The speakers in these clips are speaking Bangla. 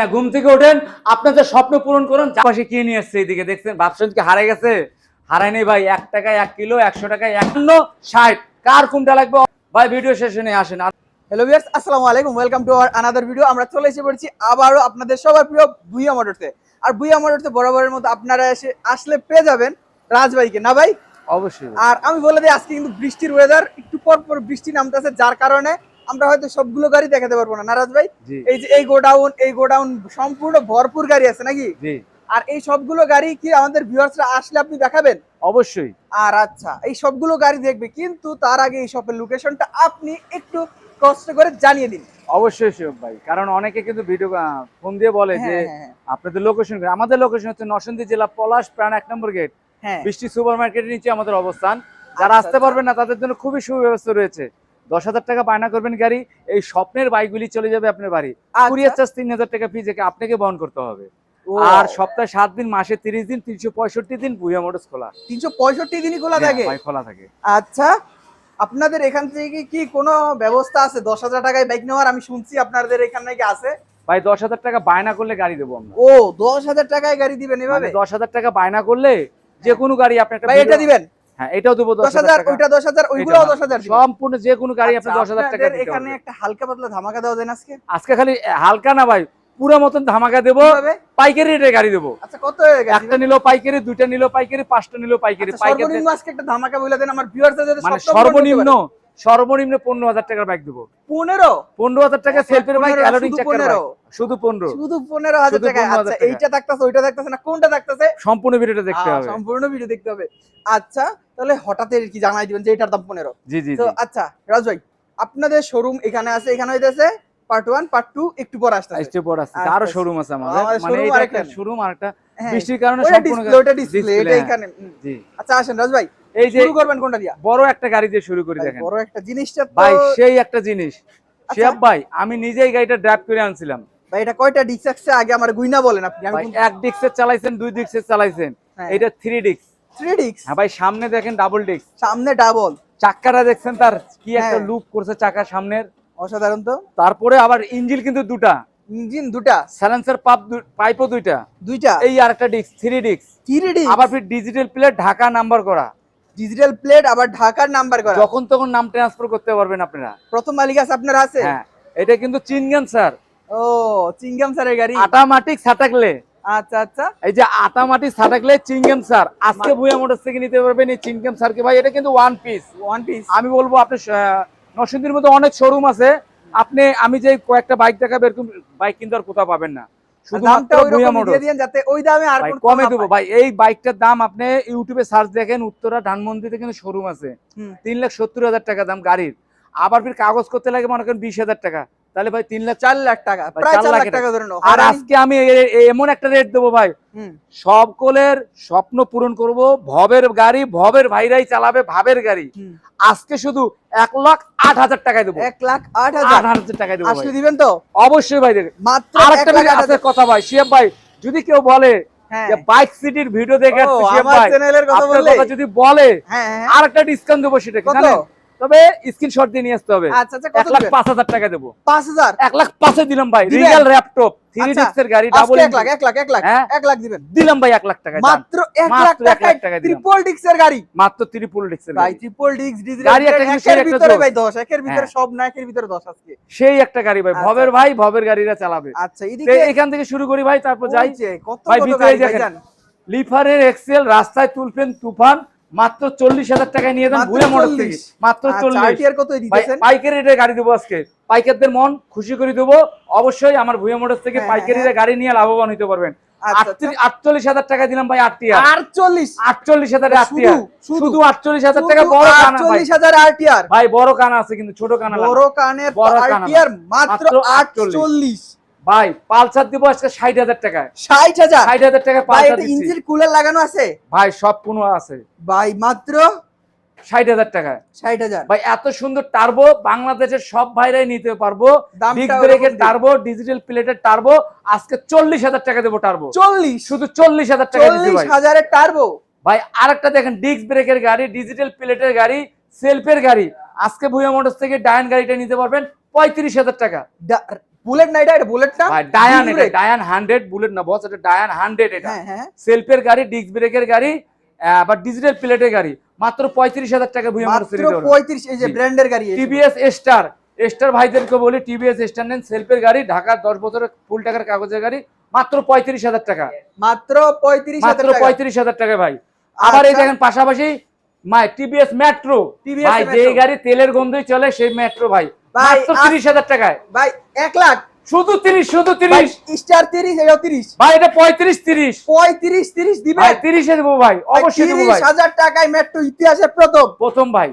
না ঘুম থেকে ওঠেন আপনাদের স্বপ্ন পূরণ করুন পাশে কি নিয়ে এসছে এইদিকে দেখছেন ভাবছেন কি হারাই গেছে? হারাই নেই ভাই এক টাকায় এক কিলো একশো টাকায় একান্ন ষাট। কার কোনটা লাগবে? ভাই ভিডিও শেষে নিয়ে আসেন। হ্যালো ভিউয়ার্স আসসালামু আলাইকুম welcome to our another video আমরা চলে এসে পড়ছি আবারও আপনাদের সবার প্রিয় ভুইয়া মোটরসে আর ভুইয়া মোটরসে বরাবরের মতো আপনারা এসে আসলে পেয়ে যাবেন রাজভাইকে না ভাই? অবশ্যই। আর আমি বলে দিই আজকে কিন্তু বৃষ্টির ওয়েদার একটু পর পর বৃষ্টি নামতেছে যার কারণে আমরা হয়তো সবগুলো গাড়ি দেখাতে পারব না। নারাজ ভাই এই যে এই গোডাউন এই গোডাউন সম্পূর্ণ ভরপুর গাড়ি আছে নাকি? আর এই সবগুলো গাড়ি কি আমাদের ভিউয়ার্সরা আসলে আপনি দেখাবেন? অবশ্যই। আর আচ্ছা এই সবগুলো গাড়ি দেখবে কিন্তু তার আগে এই শপের লোকেশনটা আপনি একটু কষ্ট করে জানিয়ে দিন। অবশ্যই শিবক ভাই। কারণ অনেকে কিন্তু ভিডিও ফোন দিয়ে বলে যে হ্যাঁ হ্যাঁ, আপনাদের লোকেশন আমাদের লোকেশন হচ্ছে নরসিংদী জেলা পলাশ প্রাণ এক নম্বর গেট হ্যাঁ। বৃষ্টি সুপার মার্কেটের নিচে আমাদের অবস্থান। যারা আচ্ছা, আসতে আচ্ছা। পারবেন না তাদের জন্য খুবই সুব্যবস্থা রয়েছে। দশ হাজার টাকা বায়না করবেন গাড়ি এই স্বপ্নের বাইকগুলি চলে যাবে আপনার বাড়ি। আচ্ছা। কুরিয়ার চার্জ তিন হাজার টাকা ফি যেকে আপনাকে বহন করতে হবে। আর সপ্তাহে সাত দিন মাসে তিরিশ দিন তিনশো পঁয়ষট্টি দিন বুয়া মোটরস খোলা। তিনশো পঁয়ষট্টি দিনই খোলা হ্যাঁ, থাকে? খোলা থাকে। আচ্ছা আপনাদের এখান থেকে কি কোনো ব্যবস্থা আছে? দশ হাজার টাকায় বাইক নেওয়ার? আমি শুনছি আপনাদের এখানে নাকি আছে। ভাই দশ হাজার টাকা বায়না করলে গাড়ি দেবো আমরা। ও দশ হাজার টাকায় গাড়ি দিবেন এভাবে? দশ হাজার টাকা বায়না করলে যে কোনো গাড়ি আপনি এটা দিবেন? হ্যাঁ এটাও দেবো দশ হাজার ওইটা দশ হাজার ওইগুলো দশ হাজার সম্পূর্ণ যে কোনো গাড়ি আপনি আচ্ছা, দশ হাজার টাকা এখানে একটা হালকা পাতলা ধামাকা দেওয়া যায় আজকে? আজকে খালি হালকা না ভাই পুরো মতন ধামাকা দেবো। পাইকারি রেটে গাড়ি দেবো। আচ্ছা কত একটা নিলো পাইকারি দুইটা নিলো পাইকারি পাঁচটা নিলো পাইকারি। আচ্ছা, পাইকারি আজকে একটা ধামাকা বলে দেন আমার ভিউয়ার্স মানে সর্বনিম্ন। সর্বনিম্ন পনেরো হাজার টাকার বাইক দেবো। পনেরো? পনেরো হাজার টাকা আচ্ছা, সেলফের বাইক পনেরো, অ্যালোডিং পনেরো। শুধু পনেরো শুধু পনেরো হাজার টাকা আচ্ছা এইটা থাকতেছে ওইটা থাকতেছে না কোনটা থাকতেছে? সম্পূর্ণ ভিডিওটা দেখতে হবে। সম্পূর্ণ ভিডিও দেখতে হবে। আচ্ছা তাহলে হঠাৎ এর কি জানাই দিবেন যে এটার দাম পনেরো? জি জি তো আচ্ছা রাজ ভাই আপনাদের শোরুম এখানে আছে এখানে হইতেছে পার্ট ওয়ান পার্ট টু একটু পর আসতে বোর্ড আছে আচ্ছা, আরও আচ্ছা। শোরুম আছে আমাদের। মানে এটা একটা শোরুম আর একটা বৃষ্টির কারণে সম্পূর্ণ ডিসপ্লে ওটা ডিসপ্লে এটা। এখানে। জি। আচ্ছা আসেন রাজ ভাই এই যে শুরু করবেন কোনটা দিয়া? বড় একটা গাড়ি দিয়ে শুরু করি দেখেন। বড় একটা জিনিসটা ভাই সেই একটা জিনিস। আচ্ছা। শিয়াব ভাই আমি নিজেই গাড়িটা ড্রাইভ করে আনছিলাম। ভাই এটা কয়টা ডিস্ক আছে? আগে আমার গুইনা বলেন আপনি। আমি এক ডিক্সের চালাইছেন দুই ডিক্সের চালাইছেন। হ্যাঁ। এটা থ্রি ডিক্স থ্রি ডিস্ক হ্যাঁ ভাই সামনে দেখেন ডাবল ডিক্স সামনে ডাবল চাক্কাটা দেখছেন তার কি একটা হ্যাঁ। লুক করছে চাকা সামনের? অসাধারণ তো। তারপরে আবার ইঞ্জিন কিন্তু দুটা। ইঞ্জিন দুটা? সাইলেন্সার পাপ পাইপও দুইটা। দুইটা? এই আরেকটা ডিক্স থ্রি ডিক্স থ্রি ডিস্ক আবার ফির ডিজিটাল প্লেট ঢাকা নাম্বার করা। ডিজিটাল প্লেট আবার ঢাকার নাম্বার করা। যখন তখন নাম ট্রান্সফার করতে পারবেন আপনারা। প্রথম মালিক আছে আপনার আছে হ্যাঁ এটা কিন্তু চিনগান স্যার। ও চিংগাম স্যারের গাড়ি। আটামাটিক সাটাকলে আচ্ছা আচ্ছা। এই যে আটামাটি সাটাকলে চিংগাম স্যার। আজকে ভুয়া মোটরস থেকে নিতে পারবেন এই চিংগাম স্যারকে। ভাই এটা কিন্তু ওয়ান পিস ওয়ান পিস আমি বলব আপনি নরসিংদীর মধ্যে অনেক শোরুম আছে। আপনি আমি যে কয়েকটা বাইক দেখাবো এরকম বাইক কিন্তু আর কোথাও পাবেন না। যাতে ওই দামে আর কমে দেবো। ভাই এই বাইকটার দাম আপনি ইউটিউবে সার্চ দেখেন উত্তরা কিন্তু শোরুম আছে। তিন লাখ সত্তর হাজার টাকা দাম গাড়ির। আবার ফির কাগজ করতে লাগে মনে করেন বিশ হাজার টাকা। তাহলে ভাই তিন লাখ চার লাখ টাকা প্রায় চার লাখ টাকা ধরে আর আজকে আমি এমন একটা রেট দেবো ভাই। সকলের স্বপ্ন পূরণ করব ভবের গাড়ি ভবের ভাইরাই চালাবে ভাবের গাড়ি। আজকে শুধু এক লাখ আট হাজার টাকায় দেবো। এক লাখ আট হাজার। হাজার টাকায় দেবো ভাই। দিবেন তো? অবশ্যই ভাই দেবে মাত্র আর একটা লাখ আট আছে হাজার। কথা ভাই শিয়াব ভাই যদি কেউ বলে যে বাইক সিটির ভিডিও দেখে চ্যানেলের কথা যদি বলে আর একটা ডিসকাউন্ট দেবো সেটা তবে স্ক্রিনশট দিয়ে নিয়ে আসতে হবে। আচ্ছা আচ্ছা এক লাখ পাঁচ হাজার টাকা দেবো। পাঁচ হাজার? এক লাখ পাঁচে দিলাম ভাই? ল্যাপটপ থ্রি আচ্ছা, ডিস্কের গাড়ি ডাবল এক লাখ এক লাখ এক লাখ হ্যাঁ? এক লাখ দিবেন। দিলাম ভাই এক লাখ টাকা মাত্র এক লাখ টাকা ট্রিপল ডিক্সের গাড়ি। মাত্র ডিস্কের গাড়ি। ট্রিপল ডিক্স ডিজিটাল গাড়ি একটা একের ভিতরে ভাই দশ একের ভিতরে হ্যাঁ। সব না একের ভিতরে দশ আজকে। সেই একটা গাড়ি ভাই আচ্ছা, ভবের। ভাই ভবের গাড়িরা চালাবে। আচ্ছা এদিকে এখান থেকে শুরু করি ভাই তারপর যাই। কত গাড়ি দেখেন। লিফারের এক্সেল রাস্তায় তুলবেন তুফান মাত্র চল্লিশ হাজার টাকায় নিয়ে মাত্র মোটর থেকে। মাত্র আচ্ছা চল্লিশ। পাইকারি রেটে গাড়ি দেবো আজকে। পাইকারদের মন খুশি করে দেবো। অবশ্যই আমার ভুয়া মোটর থেকে হ্যাঁ, পাইকারি হ্যাঁ। গাড়ি নিয়ে লাভবান হতে পারবেন। আচ্ছা, আটচল্লিশ হাজার টাকা দিলাম ভাই আটটিয়া আটচল্লিশ? আটচল্লিশ হাজার শুধু, আটটিয়া শুধু। শুধু আটচল্লিশ হাজার টাকা বড় আটচল্লিশ হাজার আরটিআর। ভাই বড় কানা আছে কিন্তু ছোট কানা বড় কানের বড় কানা মাত্র মাত্র আটচল্লিশ। ভাই পালসার দিব আজকে ষাট হাজার টাকায়। ষাট হাজার? ষাট হাজার টাকা ভাই পালসার ইঞ্জিন কুলার লাগানো আছে? ভাই সব কোনো আছে। ভাই মাত্র ষাট হাজার টাকায়। ষাট হাজার। ভাই এত সুন্দর টার্বো বাংলাদেশের সব ভাইরাই নিতে পারব। ব্রেকের টার্বো ডিজিটাল প্লেটের টার্বো আজকে চল্লিশ হাজার টাকা দেবো টার্বো চল্লিশ? শুধু চল্লিশ হাজার টাকা চল্লিশ হাজারের টার্বো ভাই আরেকটা দেখেন ডিস্ক ব্রেকের গাড়ি ডিজিটাল প্লেটের গাড়ি সেলফের গাড়ি। আজকে ভুয়া মোটরস থেকে ডায়ন গাড়িটা নিতে পারবেন পঁয়ত্রিশ হাজার টাকা। বুলেট না এটা এটা বুলেটটা ডায়ান এটা ডায়ান হান্ড্রেড বুলেট না বস এটা ডায়ান হান্ড্রেড এটা। হ্যাঁ হ্যাঁ। সেলফের গাড়ি ডিস্ক ব্রেকের গাড়ি আবার ডিজিটাল প্লেটের গাড়ি। মাত্র পঁয়ত্রিশ হাজার টাকা ভুয়া মাত্র পঁয়ত্রিশ এই যে ব্র্যান্ডের গাড়ি টিভিএস স্টার স্টার ভাইদেরকে বলি টিভিএস স্টার নেন সেলফের গাড়ি ঢাকার দশ বছরের ফুল টাকার কাগজের গাড়ি মাত্র পঁয়ত্রিশ হাজার টাকা। মাত্র পঁয়ত্রিশ মাত্র হাজার টাকা। পঁয়ত্রিশ হাজার টাকা ভাই। আবার এই আচ্ছা। দেখেন পাশাপাশি মাই টিভিএস মেট্রো ভাই যে গাড়ি তেলের গন্ধই চলে সেই মেট্রো ভাই। মাত্র আপ- তিরিশ হাজার টাকায়। ভাই এক লাখ। শুধু তিরিশ শুধু ভাই তিরিশ। স্টার তিরিশ এটা তিরিশ। ভাই এটা পঁয়ত্রিশ তিরিশ। পঁয়ত্রিশ তিরিশ দিবেন? ভাই 30 এ দেব ভাই অবশ্যই দেব ভাই। হাজার টাকায় মেট্রো ইতিহাসে প্রথম। প্রথম ভাই।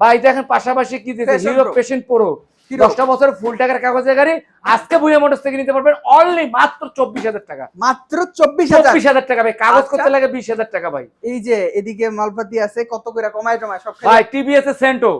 ভাই দেখেন পাশাপাশি কি দিতে হিরো পেশেন্ট প্রো Hero। দশটা বছর ফুল টাকার কাগজের গাড়ি আজকে বুয়া মোটরস থেকে নিতে পারবেন অনলি মাত্র চব্বিশ হাজার টাকা। মাত্র চব্বিশ চব্বিশ হাজার টাকা ভাই কাগজ আচ্ছা। করতে লাগে বিশ হাজার টাকা ভাই। এই যে এদিকে মালপাতি আছে কত করে কমায় টমায় সব ভাই টিভিএস এর সেন্টো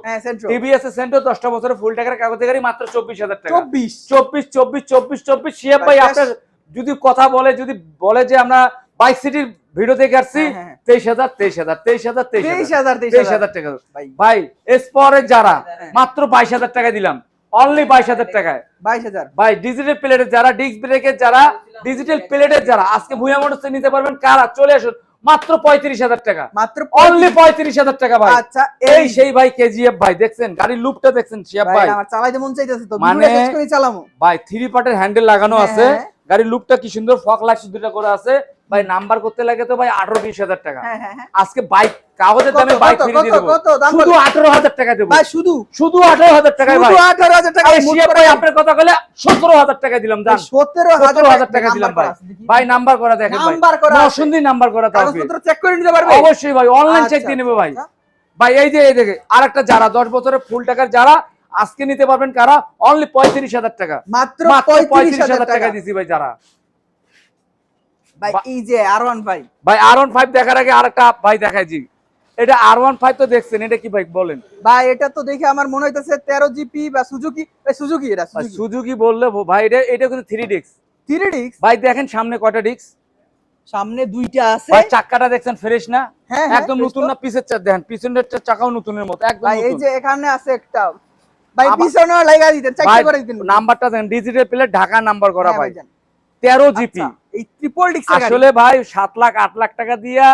টিভিএস এর সেন্টো দশটা বছরের ফুল টাকার কাগজের গাড়ি মাত্র চব্বিশ হাজার টাকা। চব্বিশ? চব্বিশ চব্বিশ চব্বিশ চব্বিশ। শিয়াব ভাই, আপনার যদি কথা বলে যদি বলে যে আমরা বাইক সিটির ভিডিও দেখে আসছি হ্যাঁ, হ্যাঁ। তেইশ হাজার তেইশ হাজার তেইশ হাজার তেইশ হাজার। তেইশ হাজার টাকা। ভাই। ভাই এসপরের যারা হ্যাঁ। মাত্র বাইশ হাজার টাকা দিলাম। অনলি বাইশ হাজার টাকায়। বাইশ হাজার। ভাই ডিজিটাল প্লেটে যারা ডিস্ক ব্রেকের যারা ডিজিটাল প্লেটে যারা আজকে ভুয়া মোটরস নিতে পারবেন কারা? চলে আসুন মাত্র পঁয়ত্রিশ হাজার টাকা। মাত্র অনলি পঁয়ত্রিশ হাজার টাকা ভাই। আচ্ছা এই সেই ভাই কেজিএফ ভাই দেখছেন? গাড়ির লুপটা দেখছেন শিয়াব ভাই আমার চালাইতে মন চাইতেছে তো মানে- চালামু। ভাই থ্রি পার্টের হ্যান্ডেল লাগানো হ্যাঁ, আছে। হ্যাঁ। গাড়ির লুকটা কি সুন্দর? ফক লাইট দুটা করে আছে। ভাই নাম্বার করতে লাগে তো ভাই আঠারো বিশ হাজার টাকা। হ্যাঁ হ্যাঁ হ্যাঁ। আজকে বাইক কাগজের দামে বাইক কত, দিয়ে দেবো। শুধু আঠারো হাজার টাকা দেবো। ভাই শুধু? শুধু আঠারো হাজার টাকায় ভাই। আঠারো হাজার টাকা ভাই আপনার কথা বলে সতেরো হাজার টাকা দিলাম দাম সতেরো হাজার টাকা দিলাম ভাই। ভাই নাম্বার করা দেখেন নাম্বার করা আছে। নাম্বার করা থাকবে। চেক করে নিতে পারবে? অবশ্যই ভাই। অনলাইন চেক আচ্ছা, দিয়ে নেবে ভাই। আচ্ছা। ভাই এই যে এই দেখে আরেকটা যারা দশ বছরের ফুল টাকার যারা আজকে নিতে পারবেন কারা? অনলি পঁয়ত্রিশ হাজার টাকা। মাত্র পঁয়ত্রিশ হাজার টাকা দিছি ভাই যারা। ভাই এই যে আর ওয়ান ভাই ভাই আর ওয়ান ফাইভ দেখার আগে আরেকটা ভাই দেখাই জি এটা আর ওয়ান ফাইভ তো দেখছেন এটা কি ভাই বলেন? ভাই এটা তো দেখে আমার মনে হইতেছে তেরো জিপি বা সুজুকি সুজুকি এটা সুজুকি। বললে ভাই এটা এটা কিন্তু থ্রি ডিস্ক থ্রি ভাই দেখেন সামনে কয়টা ডিস্ক সামনে দুইটা আছে। ভাই চাক্কাটা দেখছেন ফ্রেশ না? হ্যাঁ হ্যাঁ, একদম নতুন না? পিছের দেখেন পিছনের চাকাও নতুনের মতো একদম এই যে এখানে আছে একটা। ভাই পিছনে লাগা দিতেন ভাই করে দিতেন নাম্বারটা দেখেন ডিজিটাল প্লেট ঢাকা নাম্বার করা হ্যাঁ, ভাই। জিপি। আচ্ছা, এই ট্রিপল ডিক্স আসলে ভাই সাত লাখ আট লাখ টাকা দিয়া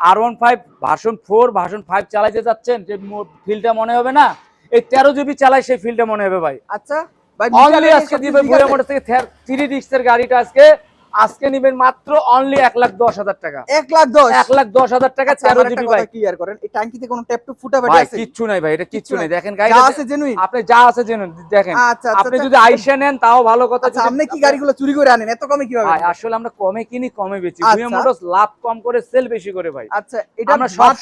আর one five version four version five চালাইতে যাচ্ছেন যে ফিলটা মনে হবে না? এই তেরো জিবি চালাই সেই ফিলটা মনে হবে ভাই। আচ্ছা ভাই আজকে দিবে? মোটর থেকে থ্রি ডিস্কের গাড়িটা আজকে আজকে নিবেন মাত্র অনলি এক লাখ দশ হাজার টাকা। এক লাখ দশ? এক লাখ দশ হাজার টাকা আচ্ছা, তেরো জিবি ভাই। ক্লিয়ার করেন এই ট্যাঙ্কিতে কোনো ট্যাপ টু ফুটা ভাই কিচ্ছু নাই ভাই এটা কিচ্ছু নাই। দেখেন যা আছে জেনুইন আপনি যা আছে জেনুন দেখেন। আচ্ছা আচ্ছা আপনি আচ্ছা। যদি আইসে নেন তাও ভালো কথা। আচ্ছা আপনি কি গাড়িগুলো চুরি করে আনেন? এত কমে কীভাবে? ভাই আসলে আমরা কমে কিনি কমে বেচি। আচ্ছা। ভুয়া মোটরস লাভ কম করে সেল বেশি করে ভাই। আচ্ছা এটা আমরা সব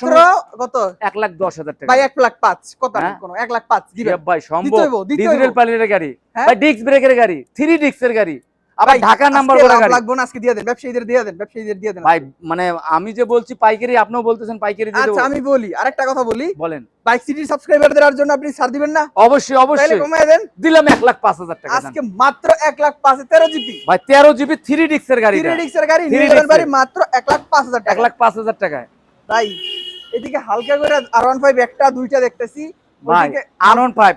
কত? এক লাখ দশ হাজার টাকা। ভাই এক লাখ পাঁচ। কত হ্যাঁ? কোনো? এক লাখ পাঁচ শিয়াব ভাই সম্ভব। ডিজিটাল হইবো। গাড়ি। হ্যাঁ? ভাই ডিস্ক ব্রেকের গাড়ি থ্রি ডিস্কের গাড়ি। আবার ভাই, ঢাকা নাম্বার আজকে করা গাড়ি। লাগবে না আজকে দিয়ে দেন ব্যবসায়ীদের দিয়ে দেন ব্যবসায়ীদের দিয়ে দেন ভাই মানে আমি যে বলছি পাইকারি আপনিও বলতেছেন পাইকারি দিয়ে আচ্ছা আমি বলি আরেকটা কথা বলি। বলেন। বাইক সিটির সাবস্ক্রাইবারদের জন্য আপনি ছাড় দিবেন না? অবশ্যই তাহলে অবশ্যই। কমায় দেন। দিলাম এক লাখ পাঁচ হাজার টাকা আজকে মাত্র এক লাখ পাঁচ তেরো জিপি ভাই তেরো জিবি থ্রি ডিস্কের গাড়ি থ্রি ডিক্সের গাড়ি নিয়ে বাড়ি মাত্র এক লাখ পাঁচ হাজার এক লাখ পাঁচ হাজার টাকায়। ভাই এদিকে হালকা করে আর ওয়ান ফাইভ একটা দুইটা দেখতেছি। ভাই আর ওয়ান ফাইভ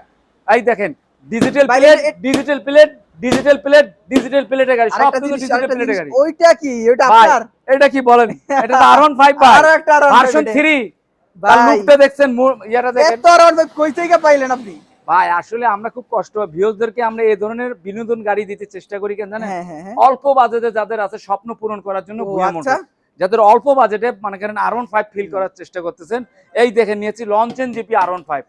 এই দেখেন digital plate digital plate digital plate digital প্লেটের গাড়ি সব জিনিস ডিজিটাল জিনিস গাড়ি। ওইটা কি? আপনার? এটা কি বলেন? এটা তো আর ওয়ান ফাইভ ভাই আরও একটা আর ভার্সন থ্রি তার ভাই। লুকটা দেখছেন ইয়াটা দেখেন। এত আর ওয়ান কই থেকে পাইলেন আপনি? ভাই আসলে আমরা খুব কষ্ট। ভিউজদেরকে আমরা এই ধরনের বিনোদন গাড়ি দিতে চেষ্টা করি কেন জানেন? হ্যাঁ হ্যাঁ হ্যাঁ। অল্প বাজেটে যাদের আছে স্বপ্ন পূরণ করার জন্য আচ্ছা। যাদের অল্প বাজেটে মানে করেন আর ওয়ান ফাইভ ফিল করার চেষ্টা করতেছেন এই দেখে নিয়েছি লঞ্চেন জিপি আর ওয়ান ফাইভ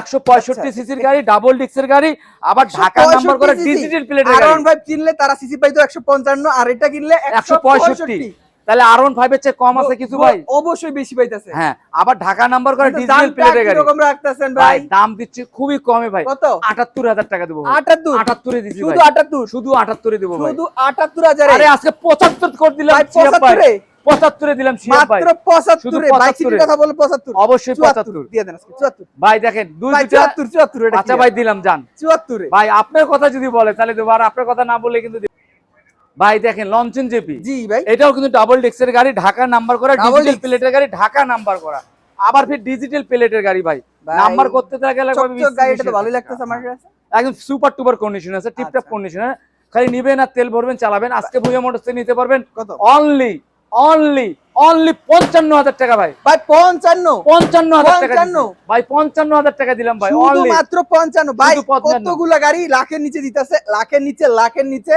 একশো পঁয়ষট্টি আচ্ছা। সিসির গাড়ি ডাবল গাড়ি আবার ঢাকা নাম্বার করে ডিজিটাল প্লেটের গাড়ি। ফাইভ কিনলে তারা সিসি পাইতো একশো পঞ্চান্ন আর এটা কিনলে একশো পঁয়ষট্টি। তাহলে ফাইভ এর চেয়ে কম আছে কিছু ভাই? অবশ্যই বেশি পাইতেছে। হ্যাঁ আবার ঢাকা নাম্বার করে ডিজিটাল প্লেটের গাড়ি। রাখতেছেন ভাই ভাই? দাম দিচ্ছি খুবই কমে ভাই। কত? আটাত্তর হাজার টাকা দেবো ভাই। আটাত্তর? আটাত্তরে দিচ্ছি শুধু ভাই। আটাত্তর? শুধু আটাত্তরে দেবো ভাই। শুধু আটাত্তর হাজারে? আরে আজকে পঁচাত্তর করে দিলাম ভাই শিহাব ভাই পঁচাত্তরে দিলাম ভাই। মাত্র পঁচাত্তরে বাইক 75 সিটির কথা বলে পঁচাত্তর। অবশ্যই পঁচাত্তর। দিয়ে দেন চুয়াত্তর। ভাই দেখেন দুই চুয়াত্তর চুয়াত্তর আচ্ছা ভাই দিলাম যান। চুয়াত্তরে। ভাই আপনার কথা যদি বলে তাহলে আর আপনার কথা না বলে কিন্তু ভাই দেখেন লঞ্চন জেপি। জি ভাই। এটাও কিন্তু ডাবল ডেক্সের গাড়ি ঢাকা নাম্বার করা ডিজিটাল প্লেটের গাড়ি ঢাকা নাম্বার করা। আবার ফির ডিজিটাল প্লেটের গাড়ি ভাই। নাম্বার করতে চকচক গাড়িটা তো ভালোই লাগতেছে আমার কাছে। একদম সুপার টুপার কন্ডিশন আছে টিপটপ আচ্ছা। কন্ডিশনে খালি নিবেন আর তেল ভরবেন চালাবেন। আজকে ভুইয়া মোটরস থেকে নিতে পারবেন কত? অনলি অনলি অনলি পঞ্চান্ন হাজার টাকা ভাই। ভাই পঞ্চান্ন। পঞ্চান্ন। হাজার টাকা ভাই পঞ্চান্ন হাজার টাকা দিলাম ভাই অনলি মাত্র পঞ্চান্ন। ভাই শুধু 55 কতগুলা গাড়ি লাখের নিচে দিতেছে লাখের নিচে লাখের নিচে।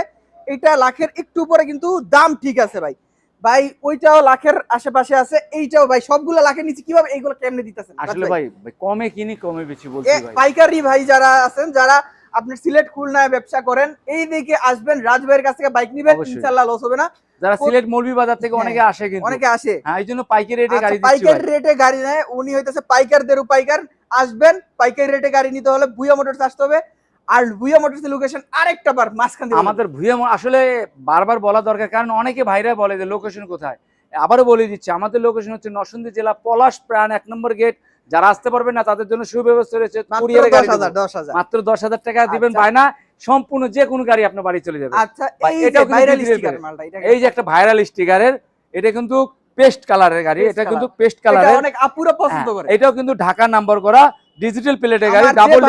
এটা লাখের একটু উপরে কিন্তু দাম ঠিক আছে ভাই। ভাই ওইটাও লাখের আশেপাশে আছে এইটাও ভাই সবগুলা লাখের নিচে কীভাবে এইগুলো কেমনে দিতেছেন? আসলে ভাই কমে কিনি কমে বেশি বলছি ভাই। পাইকারি ভাই যারা আছেন যারা আপনি সিলেট খুলনায় ব্যবসা করেন এই দিকে আসবেন রাজভাইয়ের কাছ থেকে বাইক নিবেন। ইনশাল্লাহ লস হবে না। যারা সিলেট মৌলভী বাজার থেকে হ্যাঁ, অনেকে আসে কিন্তু। অনেকে আসে। হ্যাঁ এই জন্য পাইকারি রেটে আচ্ছা, গাড়ি পাইকারি রেটে গাড়ি নেয় উনি হইতেছে পাইকারদেরও পাইকার। আসবেন পাইকারি রেটে গাড়ি নিতে হলে ভুইয়া মোটরস আসতে হবে। আর ভুইয়া মোটরস লোকেশন আরেকটা বার মাঝখান দিয়ে আমাদের ভুয়া আসলে বারবার বলা দরকার কারণ অনেকে ভাইরা বলে যে লোকেশন কোথায়। আবারও বলে দিচ্ছি আমাদের লোকেশন হচ্ছে নরসিংদী জেলা পলাশ প্রাণ এক নম্বর গেট যারা আসতে পারবেন না তাদের জন্য সুব্যবস্থা রয়েছে। মাত্র দশ হাজার টাকা দিবেন আচ্ছা। বায়না সম্পূর্ণ যে কোনো গাড়ি আপনার বাড়ি চলে যাবে। আচ্ছা এই যে একটা ভাইরাল স্টিকারের এটা কিন্তু পেস্ট কালারের গাড়ি এটা কিন্তু পেস্ট কালারের অনেক আপুরা পছন্দ করে। এটাও কিন্তু ঢাকা নাম্বার করা ডিজিটাল প্লেটের গাড়ি ডাবল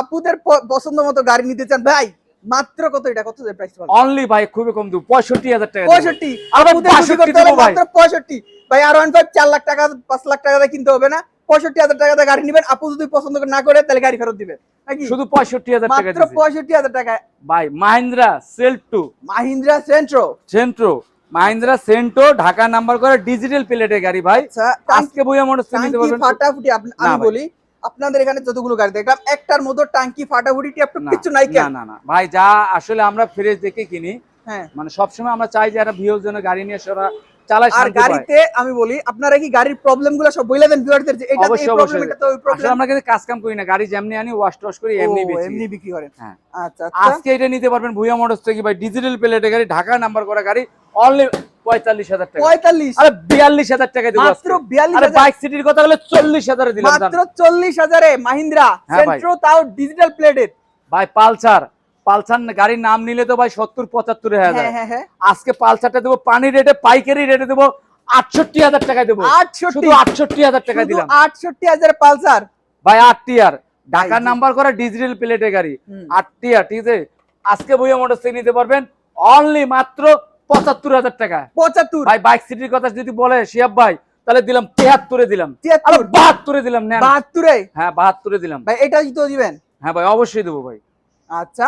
আপুদের পছন্দ মতো গাড়ি নিতে চান ভাই মাত্র কত এটা কত প্রাইস অনলি ভাই খুবই কম দেবো পঁয়ষট্টি হাজার টাকা। পঁয়ষট্টি। আবার আপুদের খুশি 62 করতে হলে মাত্র পঁয়ষট্টি। ভাই আর ওয়ান ফাইভ চার লাখ টাকা পাঁচ লাখ টাকা কিনতে হবে না? পঁয়ষট্টি হাজার গাড়ি নিবেন। আপু যদি পছন্দ না করে তাহলে গাড়ি ফেরত দিবেন। নাকি? শুধু পঁয়ষট্টি হাজার টাকা মাত্র পঁয়ষট্টি হাজার টাকায়। ভাই মাহিন্দ্রা সেল two Mahindra Centuro. Centuro. Mahindra Centuro Dhaka number করা ডিজিটাল প্লেটের গাড়ি ভাই। আচ্ছা আজকে বইয়া মোটরস নিতে পারবেন ফাটাফুটি। আমি বলি আপনাদের এখানে যতগুলো গাড়ি দেখলাম একটার মধ্যে টাঙ্কি ফাটাফুটি কিছু নাই কেন? না না ভাই যা আসলে আমরা ফ্রেশ দেখে কিনি হ্যাঁ। মানে সবসময় আমরা চাই যে একটা ভিউর জন্য গাড়ি নিয়ে সরা চালায় আর গাড়িতে আমি বলি আপনারা কি গাড়ির প্রবলেমগুলো সব বলে দেন ভিউয়ারদের যে এটা এই প্রবলেম এটা তো ওই প্রবলেম আমরা কিন্তু কাজ কাম করি না গাড়ি যেমনি আনি ওয়াশ করি এমনি বেচি এমনি বিক্রি করেন। হ্যাঁ। আচ্ছা আচ্ছা। আজকে এটা নিতে পারবেন ভুইয়া মোটরস থেকে ভাই ডিজিটাল প্লেটের গাড়ি ঢাকা নাম্বার করা গাড়ি অনলি পঁয়তাল্লিশ হাজার টাকা। পঁয়তাল্লিশ। আরে বিয়াল্লিশ হাজার টাকা মাত্র বিয়াল্লিশ আরে হাজার। বাইক সিটির কথা বলে চল্লিশ হাজারে দিলাম মাত্র চল্লিশ হাজারে মাহিন্দ্রা হ্যাঁ সেন্ট্রো তাও ডিজিটাল প্লেটেড ভাই পালসার পালসার গাড়ির নাম নিলে তো ভাই সত্তর পঁচাত্তর হাজার। হ্যাঁ হ্যাঁ হ্যাঁ। আজকে পালসারটা দেবো পানি রেটে পাইকারি রেটে দেবো আটষট্টি হাজার টাকা দেবো। আটষট্টি। শুধু আটষট্টি হাজার টাকা দিলাম। আটষট্টি হাজার পালসার? ভাই আটটি আর। ঢাকার নাম্বার করা ডিজিটাল প্লেটের গাড়ি। আটটি আর ঠিক আছে? আজকে বইয়া মোটরস থেকে নিতে পারবেন অনলি মাত্র পঁচাত্তর হাজার টাকা পঁচাত্তর। ভাই বাইক সিটির কথা যদি বলে শিয়াব ভাই তাহলে দিলাম তেহাত্তরে দিলাম। বাহাত্তরে দিলাম বাহাত্তরে? হ্যাঁ বাহাত্তরে দিলাম। ভাই এটা তো দিবেন? হ্যাঁ ভাই অবশ্যই দেবো ভাই। আচ্ছা।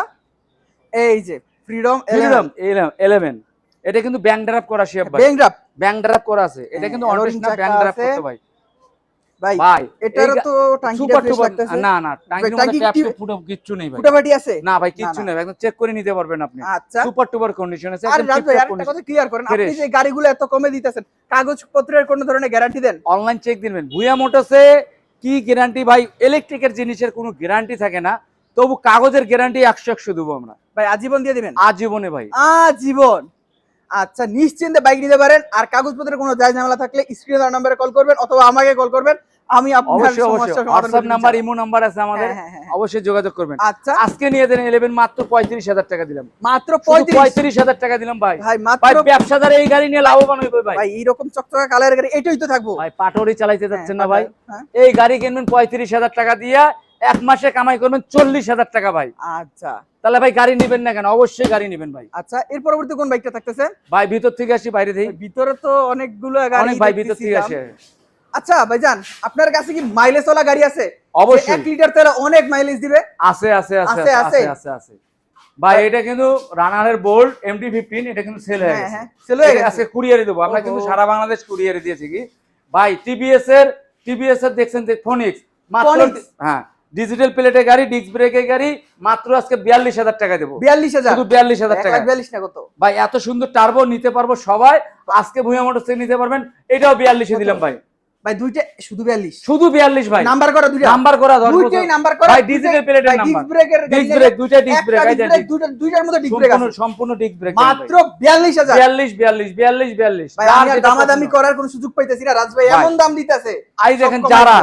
এই যে ফ্রিডম ফ্রিডম ইলেভেন এটা কিন্তু ব্যাংক ড্রাফট করা শিয়াব ভাই। বেংড্রাপ ব্যাংক ড্রাফট করা আছে। এটা কিন্তু চাকা ব্যাংক ড্রাফট আছে। করতে ভাই। ভাই ভাই এটারও তো সুপার ফ্রেশ লাগতেছে। না না মধ্যে ট্যাপ ফুটো কিচ্ছু নেই ভাই। ফুটাফাটি আছে? না ভাই কিচ্ছু নেই একদম চেক করে নিতে পারবেন আপনি। আচ্ছা। সুপার টুপার কন্ডিশন আছে আর রাজ ভাই টিপটপ কথা ক্লিয়ার করেন। আপনি যে গাড়িগুলো এত কমে দিতেছেন কাগজপত্রের কোনো ধরনের গ্যারান্টি দেন? অনলাইন চেক দিবেন। ভুয়া মোটরসে কি গ্যারান্টি ভাই ইলেকট্রিকের জিনিসের কোনো গ্যারান্টি থাকে না। তবু কাগজের গ্যারান্টি একশো একশো দেবো আমরা। ভাই আজীবন দিয়ে দিবেন? আজীবনে ভাই। আজীবন। আচ্ছা নিশ্চিন্তে বাইক নিতে পারেন। আর কাগজপত্রের কোনো জায়জ ঝামেলা থাকলে স্ক্রিনে নাম্বারে কল করবেন অথবা আমাকে কল করবেন। আমি অবশ্যই অবশ্যই। হোয়াটসঅ্যাপ নাম্বার ইমো নাম্বার আছে আমাদের। হ্যাঁ, হ্যাঁ, হ্যাঁ, হ্যাঁ। অবশ্যই যোগাযোগ করবেন। আচ্ছা। আজকে নিয়ে দেন ইলেভেন মাত্র পঁয়ত্রিশ হাজার টাকা দিলাম। মাত্র পঁয়ত্রিশ। পঁয়ত্রিশ হাজার টাকা দিলাম ভাই। ভাই মাত্র ব্যবসাদার এই গাড়ি নিয়ে লাভবান হইবে ভাই। ভাই এইরকম চকচকা কালারের গাড়ি এটাই তো থাকব। ভাই পাটরি চালাইতে যাচ্ছেন না ভাই। এই গাড়ি কিনবেন পঁয়ত্রিশ হাজার টাকা দিয়া। এক মাসে কামাই করবেন চল্লিশ হাজার টাকা ভাই। আচ্ছা। তাহলে ভাই গাড়ি নিবেন না কেন? অবশ্যই গাড়ি নিবেন ভাই। আচ্ছা এর পরবর্তী কোন বাইকটা থাকতেছে? ভাই ভিতর থেকে আসি বাইরে থেকে। ভিতরে তো অনেকগুলো গাড়ি অনেক ভাই ভিতর থেকে। আসে। আচ্ছা ভাইজান আপনার কাছে কি মাইলেজ ওয়ালা গাড়ি আছে? অবশ্যই। লিটার তেল অনেক মাইলেজ দিবে? আছে আছে আছে আছে, আছে আছে। ভাই এটা কিন্তু রানারের বোল্ট এমডি ফিফটিন এটা কিন্তু সেল হয়ে হ্যাঁ গেছে। হ্যাঁ সেল হয়ে গেছে। আজকে কুরিয়ারে দেবো। আমরা কিন্তু সারা বাংলাদেশ কুরিয়ারে দিয়েছি কি? ভাই টিভিএস এর টিভিএস এর দেখছেন যে ফোনিক্স মাত্র হ্যাঁ ডিজিটাল প্লেটের গাড়ি ডিস্ক ব্রেকের গাড়ি মাত্র আজকে বিয়াল্লিশ হাজার টাকা দেবো। বিয়াল্লিশ হাজার? শুধু বিয়াল্লিশ হাজার টাকা। বিয়াল্লিশ না কত? ভাই এত সুন্দর টার্বো নিতে পারব সবাই। আজকে ভুঁইয়া মোটর থেকে নিতে পারবেন। এটাও বিয়াল্লিশে দিলাম ভাই। ভাই দুইটা শুধু ভাই। নাম্বার করা দুইটা? নাম্বার করা দুইটাই নাম্বার করা। ভাই ডিজিটাল প্লেটের নাম্বার। ডিস্ক ব্রেকের ডিস্ক ব্রেক দুইটা ডিস্ক ব্রেক এই দুইটা দুইটার মধ্যে ডিস্ক ব্রেক সম্পূর্ণ আছে। সম্পূর্ণ ডিস্ক ব্রেক মাত্র ভাই। আমি দামাদামি করার কোনো সুযোগ পাইতেছি না। রাজ ভাই ভাই। এমন দাম দিতেছে। আই দেখেন যারা।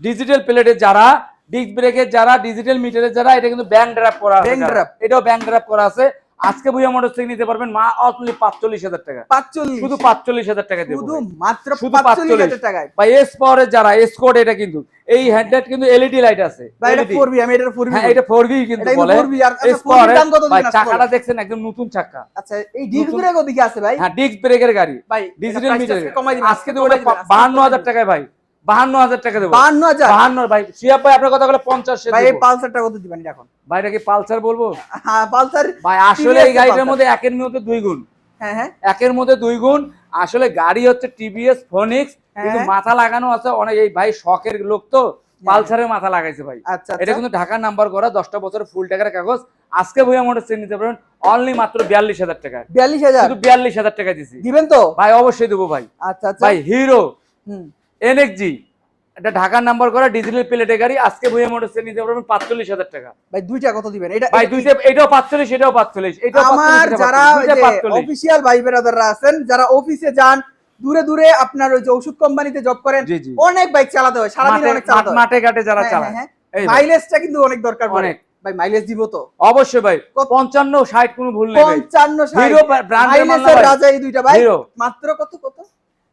ডিজিটাল প্লেটে যারা ডিস্ক ব্রেকের যারা ডিজিটাল মিটারের যারা এটা কিন্তু ব্যাংক ড্রাফট করা আছে Bank যারা। এটাও ব্যাংক করা আছে। আজকে ভুইয়া মোটরস থেকে নিতে পারবেন মা অনলি পাঁচচল্লিশ হাজার টাকা। পাঁচচল্লিশ। শুধু পাঁচচল্লিশ হাজার টাকা দেবো শুধু মাত্র শুধু পাঁচচল্লিশ 45 হাজার টাকায়। ভাই এস পাওয়ারের যারা এস কোড এটা কিন্তু এই হেডলাইট কিন্তু এলইডি লাইট আছে এটা LED আমি এটা ফোর হ্যাঁ এটা কিন্তু এটা বলে। 4V আর- আচ্ছা, এস পাওয়ারের ভাই চাকাটা দেখছেন একদম নতুন চাকা। আচ্ছা এই ডিস্ক ব্রেক ওদিকে আছে ভাই? হ্যাঁ ডিস্ক ব্রেকের গাড়ি। ভাই ডিজিটাল মিটার আজকে তো ওটা বাহান্ন হাজার টাকায় ভাই। বাহান্ন হাজার টাকা দেবো। বাহান্ন হাজার? বাহান্ন ভাই আপনার কথা বলে পঞ্চাশ ভাই এই পালসারটা কত দিবেন এখন? ভাই এটা কি পালসার বলব? হ্যাঁ পালসার ভাই আসলে এই গাড়িটার মধ্যে একের মধ্যে দুই গুণ। হ্যাঁ হ্যাঁ। একের মধ্যে দুই গুণ। আসলে গাড়ি হচ্ছে টিভিএস ফোনিক্স কিন্তু। মাথা লাগানো আছে অনেক। এই ভাই শখের লোক তো পালসারের মাথা লাগাইছে ভাই। আচ্ছা এটা আচ্ছা কিন্তু ঢাকার নাম্বার করা দশটা বছরের ফুল টাকার কাগজ। আজকে ভুয়া মোটর সেল নিতে পারেন অনলি মাত্র বিয়াল্লিশ হাজার টাকা। বিয়াল্লিশ হাজার? বিয়াল্লিশ হাজার টাকা দিছি। দিবেন তো? ভাই অবশ্যই দেবো ভাই। আচ্ছা আচ্ছা। ভাই হিরো হুম। এনএক্সজি এটা ঢাকার নাম্বার করা ডিজিটাল প্লেটে গাড়ি। আজকে ভুয়া মোটর সেল নিতে পারবেন পাঁচচল্লিশ হাজার টাকা। ভাই দুইটা কত দিবেন? এটা ভাই দুইটা এটাও পাঁচচল্লিশ এটাও পাঁচচল্লিশ এটাও আমার যারা অফিসিয়াল ভাই বেরাদাররা আছেন যারা অফিসে যান দূরে দূরে আপনার ওই যে ওষুধ কোম্পানিতে জব করেন অনেক বাইক চালাতে হয় সারাদিন অনেক চালাতে হয়। মাঠে ঘাটে যারা হ্যাঁ, চালায়। হ্যাঁ, এই হ্যাঁ। মাইলেজটা কিন্তু অনেক দরকার অনেক। ভাই মাইলেজ দিব তো। অবশ্যই ভাই কত? পঞ্চান্ন ষাট কোনো ভুল নেই ভাই। পঞ্চান্ন হিরো ব্র্যান্ডের মাল। রাজা এই দুইটা ভাই। মাত্র কত কত?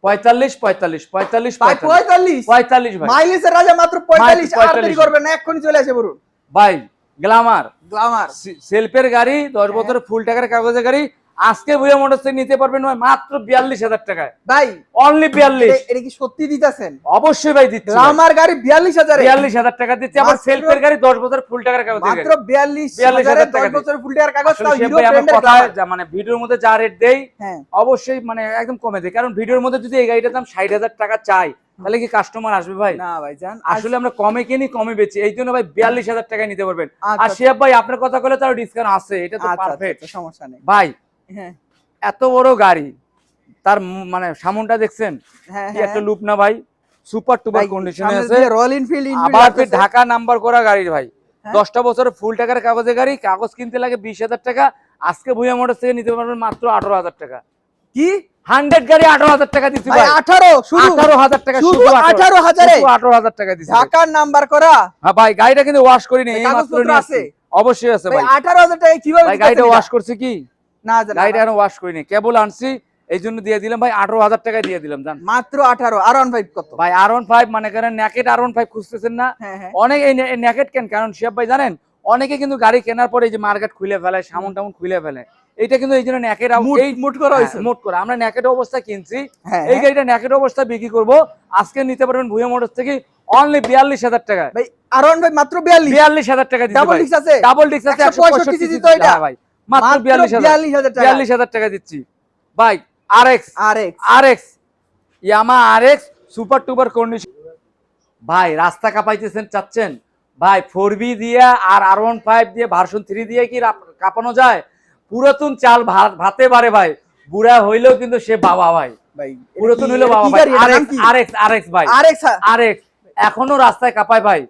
পঁয়তাল্লিশ পঁয়তাল্লিশ পঁয়তাল্লিশ পঁয়তাল্লিশ। পঁয়তাল্লিশ। মাইলেজের রাজা মাত্র পঁয়তাল্লিশ। আর দেরি করবেন না এক্ষুনি চলে আসে বলুন। ভাই গ্লামার গ্লামার সেলফের গাড়ি দশ বছর বছরের ফুল টাকার কাগজের গাড়ি আজকে ভুয়া মোটর থেকে নিতে পারবেন মাত্র বিয়াল্লিশ হাজার টাকায়। ভাই অনলি বিয়াল্লিশ। এটা কি সত্যি দিতেছেন? অবশ্যই ভাই দিচ্ছি। গ্লামার গাড়ি বিয়াল্লিশ হাজারে। বিয়াল্লিশ হাজার টাকা দিচ্ছি আবার মাত্র- সেলফের গাড়ি দশ বছর ফুল টাকার কাগজের গাড়ি। মাত্র বিয়াল্লিশ 42 হাজারে টাকা বছর ফুল টাকার কাগজ মানে ভিডিওর মধ্যে যা রেট দেই হ্যাঁ। অবশ্যই মানে একদম কমে দেয় কারণ ভিডিওর মধ্যে যদি এই গাড়িটার দাম ষাট হাজার টাকা চাই তাহলে কি কাস্টমার আসবে ভাই? না ভাই জান আসলে আমরা কমে কিনি কমে বেচি। এই জন্য ভাই বিয়াল্লিশ হাজার টাকায় নিতে পারবেন। আচ্ছা, আর শিয়াব ভাই আপনার কথা বলে তার ডিসকাউন্ট আছে। এটা তো আচ্ছা, আচ্ছা, পারফেক্ট আচ্ছা, সমস্যা নেই। ভাই এত বড় গাড়ি তার মানে সামনটা দেখছেন? হ্যাঁ হ্যাঁ। একটা লুপ না ভাই? সুপার টুপার কন্ডিশনে আছে। রয়্যাল এনফিল্ড আবার ঢাকা নাম্বার করা গাড়ির ভাই। হ্যাঁ। দশটা বছরের ফুল টাকার কাগজে গাড়ি কাগজ কিনতে লাগে বিশ হাজার টাকা আজকে ভুয়া মোটর থেকে নিতে পারবেন মাত্র আঠারো হাজার টাকা। কি? হান্ড্রেড গাড়ি আঠারো হাজার টাকা দিচ্ছি আঠারো আঠারো হাজার টাকা শুধু 18 হাজারে? আঠারো হাজার টাকা দিচ্ছি। ঢাকার নাম্বার করা? হ্যাঁ ভাই গাড়িটা কিন্তু ওয়াশ করিনি এই মাত্র আছে? অবশ্যই আছে ভাই আঠারো হাজার টাকা কীভাবে গাড়িটা ওয়াশ করছে কি? না গাড়িটা। এখনও ওয়াশ করিনি। কেবল আনছি এই জন্য দিয়ে দিলাম ভাই আঠারো হাজার টাকা দিয়ে দিলাম জান। মাত্র আঠারো আর ওয়ান ফাইভ কত? ভাই আর ওয়ান ফাইভ মানে করেন ন্যাকেট আর ওয়ান ফাইভ খুঁজতেছেন না। অনেক এই ন্যাকেট কেন? কারণ শিয়াব ভাই জানেন অনেকে কিন্তু গাড়ি কেনার পরে এই যে মার্কেট খুলে ফেলে সামন টামন খুলে ফেলে। এইটা কিন্তু এই জন্য ন্যাকেট এই মুট করা হয়েছে। হ্যাঁ, মুট করা। আমরা ন্যাকেট অবস্থা কিনছি। হ্যাঁ, এই। গাড়িটা ন্যাকেট অবস্থা বিক্রি করব। আজকে নিতে পারবেন ভুয়া মোটরস থেকে অনলি বিয়াল্লিশ হাজার টাকা ভাই আর ওয়ান ফাইভ মাত্র বিয়াল্লিশ। বিয়াল্লিশ হাজার টাকা ডাবল ডিস্ক আছে? ডাবল ডিস্ক আছে 165 165 সিসি সিসি তো এটা? হ্যাঁ ভাই। মাত্র মাত্র বিয়াল্লিশ হাজার। বিয়াল্লিশ হাজার টাকা বিয়াল্লিশ হাজার টাকা দিচ্ছি। ভাই R X R X R X Yamaha R X super টুপার condition ভাই রাস্তা কাঁপাইতেছেন চাচ্ছেন। ভাই ফোর বি দিয়ে আর আর ওয়ান ফাইভ দিয়ে ভার্সন থ্রি দিয়ে কি কাঁপানো যায়? পুরাতন চাল ভাত পারে ভাই। বুড়া হইলেও কিন্তু সে বাবা ভাই। ভাই পুরাতন হইলেও বাবা ভাই। আর এক্স আর এক্স ভাই। আর আর এক্স এখনও রাস্তায় কাঁপায় ভাই।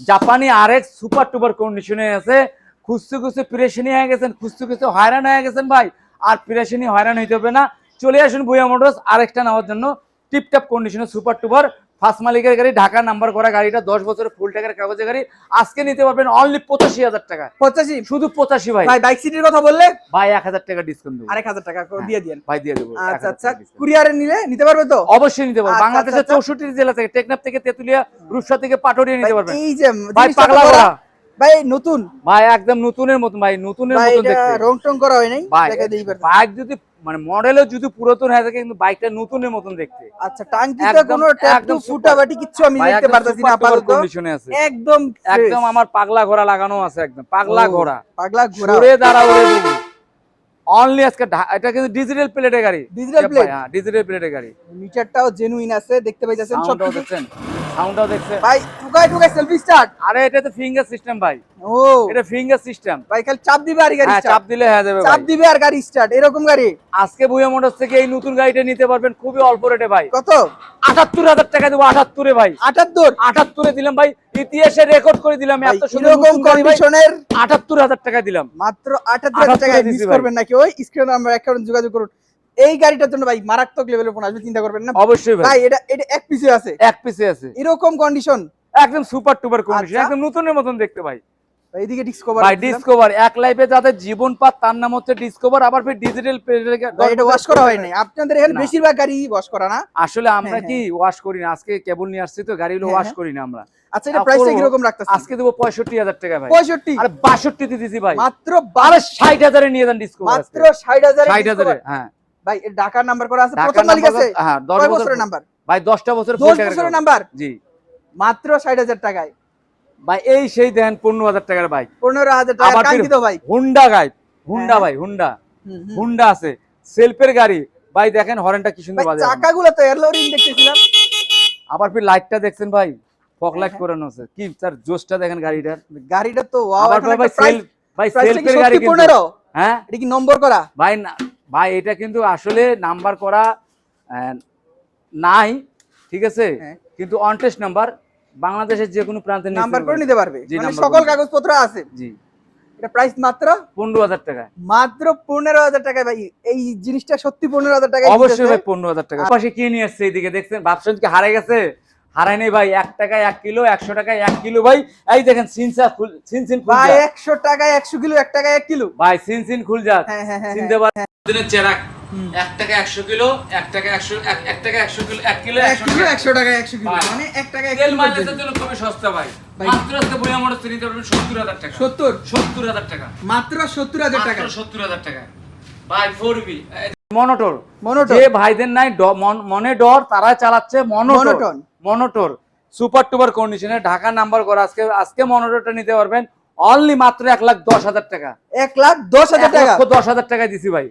জাপানি আর এক্স সুপার টুপার কন্ডিশনে আছে। খুঁজতে খুঁজতে প্রেশানি হয়ে গেছেন খুঁজতে খুঁজতে হয়রান হয়ে গেছেন ভাই। আর প্রেশানি হয়রান হইতে হবে না। চলে আসুন ভুয়া মোটরস আর একটা নেওয়ার জন্য টিপটাপ কন্ডিশনে সুপার টুপার ফার্স্ট মালিকের গাড়ি ঢাকা নাম্বার করা গাড়িটা দশ বছরের ফুল টাকার কাগজের গাড়ি। আজকে নিতে পারবেন অনলি পঁচাশি হাজার টাকা। পঁচাশি? শুধু পঁচাশি ভাই। ভাই বাইক সিটির কথা বললে? ভাই এক হাজার টাকা ডিসকাউন্ট দেবো। আরেক হাজার টাকা করে দিয়ে দিয়েন। ভাই দিয়ে দেবো। আচ্ছা আচ্ছা কুরিয়ারে নিলে নিতে পারবে তো? অবশ্যই নিতে পারবেন আচ্ছা, বাংলাদেশের আচ্ছা, চৌষট্টি জেলা থেকে টেকনাফ থেকে তেতুলিয়া রূপসা থেকে পাটুরিয়া নিতে পারবে এই যে ভাই পাগলা। ভাই নতুন? ভাই একদম নতুনের মতন ভাই নতুনের মতন দেখতে। রং টং করা হয় নাই। বাইক যদি মানে মডেলও যদি পুরাতন হয়ে থাকে কিন্তু বাইকটা নতুনের মতন দেখতে। আচ্ছা কোনো ট্যাটু super। ফুটাবাটি কিচ্ছু আমি দেখতে পারতেছি না আপাতত। এ আছে। একদম একদম আমার পাগলা ঘোড়া লাগানো আছে একদম। পাগলা ঘোড়া। পাগলা ঘোড়া। সরে দাঁড়া ওরে বুবু অনলি আজকে এটা কিন্তু ডিজিটাল প্লেটের গাড়ি। Digital plate? হ্যাঁ ডিজিটাল প্লেটের গাড়ি। মিটারটাও জেনুইন আছে দেখতে পাইতেছেন সব দেখছেন? সাউন্ডটাও দেখছেন ভাই টুকাই টুকাই সেলফি স্টার্ট আরে এটা তো ফিঙ্গার সিস্টেম ভাই। ও। এটা ফিঙ্গার সিস্টেম ভাই খালি চাপ দিবে আর গাড়ি হ্যাঁ স্টার্ট চাপ দিলে হয়ে যাবে চাপ দিবে আর গাড়ি স্টার্ট এরকম গাড়ি। আজকে মোটরস থেকে এই নতুন গাড়িটা নিতে পারবেন খুবই অল্প রেটে ভাই। কত? আটাত্তর হাজার টাকা দেবো আটাত্তরে ভাই। আটাত্তর? আটাত্তরে দিলাম ভাই। ইতিহাসে রেকর্ড করে দিলাম এত সুন্দর এরকম কন্ডিশনের আটাত্তর হাজার টাকা দিলাম। মাত্র আটাত্তর হাজার 78 টাকায় দিছি মিস করবেন নাকি? ওই স্ক্রিন নাম্বার অ্যাকাউন্ট যোগাযোগ করুন। এই গাড়িটার জন্য ভাই মারাত্মক লেভেলের ফোন আসবে চিন্তা করবেন না। অবশ্যই ভাই। এটা এটা এক পিসে আছে। এক পিসে আছে। এরকম কন্ডিশন একদম সুপার টুপার কন্ডিশন। একদম নতুনের মতন দেখতে ভাই। এদিকে ডিসকভার ভাই ডিসকভার এক লাইফে যাদের জীবন পাত তার নাম হচ্ছে ডিসকভার আবার ফির ডিজিটাল এটা ওয়াশ করা হয় নাই। আপনাদের এখানে বেশিরভাগ গাড়ি ওয়াশ করা না? আসলে আমরা হ্যাঁ, কি ওয়াশ করি না? আজকে কেবল নিয়ে আসছি তো গাড়িগুলো হ্যাঁ, ওয়াশ হ্যাঁ। করি না আমরা। আচ্ছা এটা আজকে দেবো হাজার টাকা ভাই। 65 আরে বাষট্টিতে দিছি ভাই। মাত্র আরে ষাট হাজারে নিয়ে যান ডিসকভার মাত্র 60000 ষাট হাজারে হ্যাঁ। ভাই ঢাকার নাম্বার করা আছে প্রথম মালিক আছে? হ্যাঁ দশ কয় বছর বছরের নাম্বার ভাই দশটা বছর 10 বছরের নাম্বার জি। মাত্র 60000 টাকায়। ভাই এই সেই দেন পনেরো হাজার টাকার বাইক 15000 টাকা কাঙ্ক্ষিত ভাই হুন্ডা গাই হুন্ডা হ্যাঁ। ভাই হুন্ডা। হুন্ডা আছে। সেলফের গাড়ি। ভাই দেখেন হরেনটা কি সুন্দর বাজে। চাকাগুলো তো এয়ারলোরিং দেখতেছিলাম। আবার ফির লাইটটা দেখছেন ভাই? ফক লাইট হ্যাঁ। করানো আছে। কি স্যার জোসটা দেখেন গাড়িটার? গাড়িটা তো ওয়াও আবার ভাই সেল ভাই সেলফের গাড়ি কিন্তু। 15 হ্যাঁ? এটা কি নম্বর করা? ভাই না। ভাই এটা কিন্তু আসলে নাম্বার করা নাই ঠিক আছে? হ্যাঁ। কিন্তু অনটেস্ট নাম্বার বাংলাদেশের যে কোনো প্রান্তে নাম্বার করে নিতে পারবে। মানে সকল। কাগজপত্র আছে। জি। এটা প্রাইস মাত্র? পনেরো হাজার টাকা মাত্র পনেরো হাজার টাকায় ভাই। এই জিনিসটা সত্যি পনেরো হাজার টাকায় অবশ্যই ভাই পনেরো হাজার টাকা। পাশে কি নিয়ে আসছে এইদিকে? দেখছেন ভাবছেন কি হারাই গেছে? হারাই নেই ভাই এক টাকায় এক কিলো একশো টাকায় এক কিলো ভাই। এই দেখেন সিনসা ফুল সিনসিন ভাই একশো টাকায় একশো কিলো এক টাকায় এক কিলো। ভাই সিনসিন খুল যা। হ্যাঁ হ্যাঁ হ্যাঁ চিনতে পার দিনের চেরাক। এক টাকা একশো কিলো এক টাকা একশো এক- টাকা একশো কিলো এক কিলো একশো কিলো টাকা একশো টাকায় একশো কিলো। মানে এক টাকায় এক তেল মাইলেজের জন্য খুবই সস্তা ভাই। ভাই। মাত্র আজকে নিতে পারবেন সত্তর হাজার টাকা। সত্তর? সত্তর হাজার টাকা। মাত্র সত্তর হাজার টাকা। মাত্র সত্তর হাজার টাকা। ভাই ফোর বি মনোটর। মনোটর। যে ভাইদের নাই মনে ডর তারা চালাচ্ছে মনোটর। মনোটর। সুপার টুপার কন্ডিশনে ঢাকা নাম্বার করা আজকে আজকে মনোটরটা নিতে পারবেন। অনলি মাত্র এক লাখ দশ হাজার টাকা। এক লাখ দশ হাজার টাকা। দশ হাজার টাকায় দিছি ভাই।